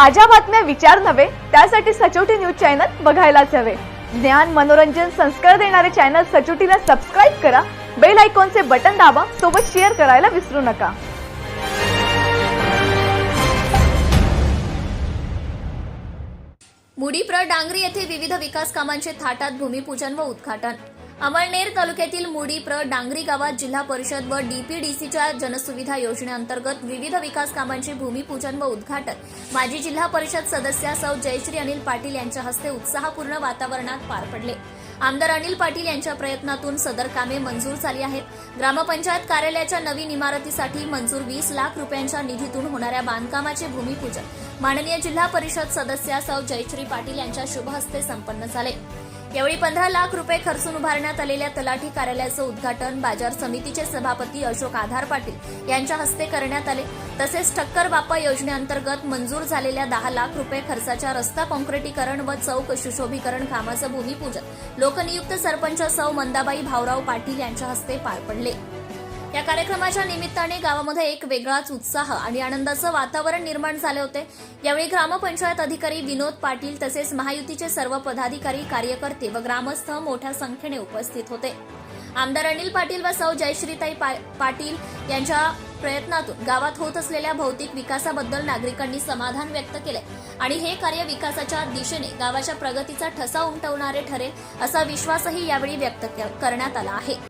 ताज्या बातम्या विचार नव्हे त्यासाठी सचोटी न्यूज चॅनल बघायलाच हवे. ज्ञान मनोरंजन संस्कार देणारे चॅनल सचोटीला सबस्क्राईब करा बेल आयकॉनचे बटन दाबा सोबत शेअर करायला विसरू नका. मुडीप्र डांगरी येथे विविध विकास कामांचे थाटात भूमिपूजन व उद्घाटन अमळनेर तालुक्यातील मुडीप्र डांगरी गावात जिल्हा परिषद व डीपीडीसीच्या जनसुविधा योजनेअंतर्गत विविध विकास कामांचे भूमिपूजन व उद्घाटन. माजी जिल्हा परिषद सदस्या सौ जयश्री अनिल पाटील यांच्या हस्ते उत्साहपूर्ण वातावरणात पार पडले. आमदार अनिल पाटील यांच्या प्रयत्नातून सदर कामे मंजूर झाली आहेत. ग्रामपंचायत कार्यालयाच्या नवीन इमारतीसाठी मंजूर वीस लाख रुपयांच्या निधीतून होणाऱ्या बांधकामाचे भूमिपूजन. माननीय जिल्हा परिषद सदस्या सौ जयश्री पाटील यांच्या शुभहस्ते संपन्न झाले. यावेळी पंधरा लाख रुपये खर्चून उभारण्यात आलेल्या तलाठी कार्यालयाचं उद्घाटन बाजार समितीचे सभापती अशोक आधार पाटील यांच्या हस्ते करण्यात आले. तसेच ठक्कर बाप्पा योजनेअंतर्गत मंजूर झालेल्या दहा लाख रुपये खर्चाच्या रस्ता काँक्रिटीकरण व चौक सुशोभीकरण कामाचं भूमिपूजन लोकनियुक्त सरपंच सौ मंदाबाई भाऊराव पाटील यांच्या हस्ते पार पडले. या कार्यक्रमाच्या निमित्ताने गावामध्ये एक वेगळाच उत्साह आणि आनंदाचं वातावरण निर्माण झाले होते. यावेळी ग्रामपंचायत अधिकारी विनोद पाटील तसेच महायुतीचे सर्व पदाधिकारी कार्यकर्ते व ग्रामस्थ मोठ्या संख्येने उपस्थित होते. आमदार अनिल पाटील व सौ जयश्रीताई पा- पाटील यांच्या प्रयत्नातून गावात होत असलेल्या भौतिक विकासाबद्दल नागरिकांनी समाधान व्यक्त केले आणि हे कार्य विकासाच्या दिशेने गावाच्या प्रगतीचा ठसा उमटवणारे ठरेल असा विश्वासही यावेळी व्यक्त करण्यात आला आहे.